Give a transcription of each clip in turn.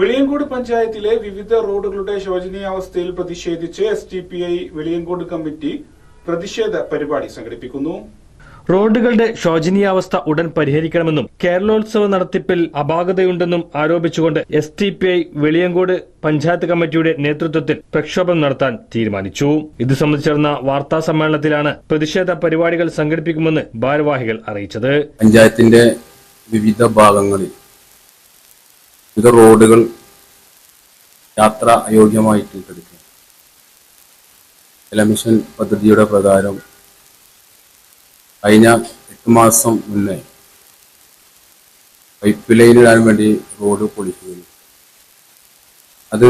വെളിയങ്കോട് പഞ്ചായത്തിലെ വിവിധ റോഡുകളുടെ ശോചനീയാവസ്ഥയിൽ പ്രതിഷേധിച്ച് S T P I Veliyankode committee പ്രതിഷേധ പരിപാടി സംഘടിപ്പിക്കുന്നു. റോഡുകളുടെ ശോചനീയാവസ്ഥ ഉടൻ പരിഹരിക്കണമെന്നും കേരളോത്സവ നടത്തിപ്പിൽ അപാകതയുണ്ടെന്നും ആരോപിച്ചുകൊണ്ട് S T P I Veliyankode panchayat കമ്മിറ്റിയുടെ നേതൃത്വത്തിൽ പ്രക്ഷോഭം നടത്താൻ തീരുമാനിച്ചു. ഇത് സംബന്ധിച്ച് നടന്ന വാർത്താ സമ്മേളനത്തിലാണ് പ്രതിഷേധ പരിപാടികൾ സംഘടിപ്പിക്കുമെന്ന് ഭാരവാഹികൾ അറിയിച്ചത്. പഞ്ചായത്തിന്റെ വിവിധ ഭാഗങ്ങളിൽ വിവിധ റോഡുകൾ യാത്ര അയോഗ്യമായിട്ട് കിടക്കുക ജലമിഷൻ പദ്ധതിയുടെ പ്രകാരം കഴിഞ്ഞ എട്ട് മാസം മുന്നേ പൈപ്പ് ലൈനിടാൻ വേണ്ടി റോഡ് പൊളിക്കുകയും അത്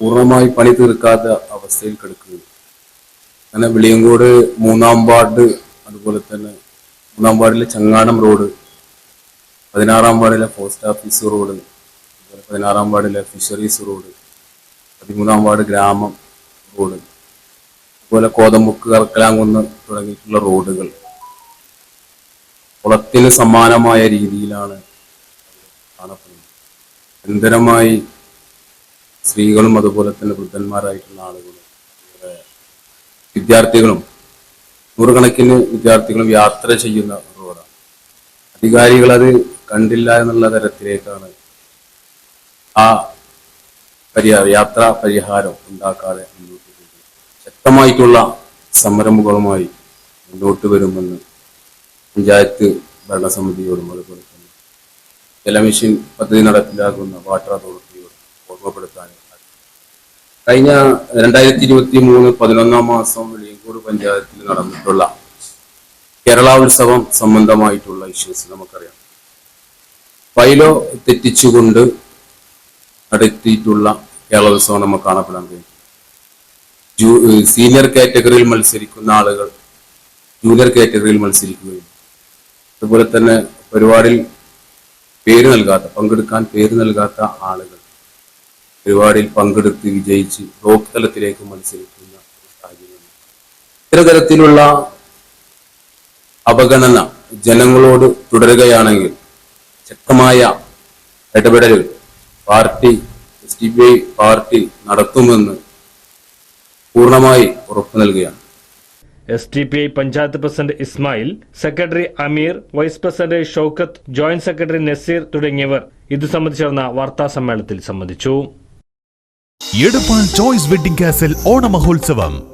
പൂർണമായി പണി തീർക്കാത്ത അവസ്ഥയിൽ കിടക്കുകയും. അങ്ങനെ വിളിയങ്കോട് മൂന്നാം വാർഡ് അതുപോലെ തന്നെ മൂന്നാം വാർഡിലെ ചങ്ങാടം റോഡ് പതിനാറാം വാർഡിലെ പോസ്റ്റ് ഓഫീസ് റോഡ് പതിനാറാം വാർഡിലെ ഫിഷറീസ് റോഡ് പതിമൂന്നാം വാർഡ് ഗ്രാമം റോഡ് അതുപോലെ കോതമ്പുക്ക് കർക്കലാങ്കുന്ന് തുടങ്ങിയിട്ടുള്ള റോഡുകൾ കുളത്തിന് സമാനമായ രീതിയിലാണ് കാണപ്പെടുന്നത്. നിരന്തരമായി സ്ത്രീകളും അതുപോലെ തന്നെ വൃദ്ധന്മാരായിട്ടുള്ള ആളുകളും വിദ്യാർത്ഥികളും നൂറുകണക്കിന് വിദ്യാർത്ഥികളും യാത്ര ചെയ്യുന്ന റോഡാണ് അധികാരികൾ അത് കണ്ടില്ല എന്നുള്ള തരത്തിലേക്കാണ് ആ പരിഹാ യാത്രാ പരിഹാരം ഉണ്ടാക്കാതെ മുന്നോട്ട് പോകുന്നത്. ശക്തമായിട്ടുള്ള സമരമുകളുമായി മുന്നോട്ട് വരുമെന്ന് പഞ്ചായത്ത് ഭരണസമിതിയോടും അതുപോലെ തന്നെ ജലമിഷൻ പദ്ധതി നടപ്പിലാക്കുന്ന വാട്ടർ അതോറിറ്റിയോടും ഓർമ്മപ്പെടുത്താൻ കഴിഞ്ഞ രണ്ടായിരത്തി ഇരുപത്തി മൂന്ന് പതിനൊന്നാം മാസം വെളിയങ്കോട് പഞ്ചായത്തിൽ നടന്നിട്ടുള്ള കേരള ഉത്സവം സംബന്ധമായിട്ടുള്ള ഇഷ്യൂസ് നമുക്കറിയാം. ഫൈലോ തെറ്റിച്ചുകൊണ്ട് നടത്തിയിട്ടുള്ള കേരളോത്സവം നമുക്ക് കാണപ്പെടാൻ കഴിയും. ജൂ- സീനിയർ കാറ്റഗറിയിൽ മത്സരിക്കുന്ന ആളുകൾ ജൂനിയർ കാറ്റഗറിയിൽ മത്സരിക്കുകയും അതുപോലെ തന്നെ പരിപാടിയിൽ പേര് നൽകാത്ത പങ്കെടുക്കാൻ പേര് നൽകാത്ത ആളുകൾ പരിപാടിയിൽ പങ്കെടുത്ത് വിജയിച്ച് ബ്ലോക്ക് തലത്തിലേക്ക് മത്സരിക്കുന്ന സാഹചര്യമാണ് സാഹചര്യമുണ്ട് ഇത്തരം തരത്തിലുള്ള അവഗണന ജനങ്ങളോട് തുടരുകയാണെങ്കിൽ ശക്തമായ ഇടപെടൽ party S D P I party നടത്തുമെന്ന് പൂർണമായി ഉറപ്പു നൽകുകയാണ്. S T P I panchayat president Ismail secretary Ameer vice president Shoukath joint secretary Naseer തുടങ്ങിയവർ ഇത് സംബന്ധിച്ച് നടന്ന വാർത്താ സമ്മേളനത്തിൽ സംബന്ധിച്ചു. എടപ്പാൾ ചോയ്സ് വെഡിംഗ് കാസൽ ഓണ മഹോത്സവം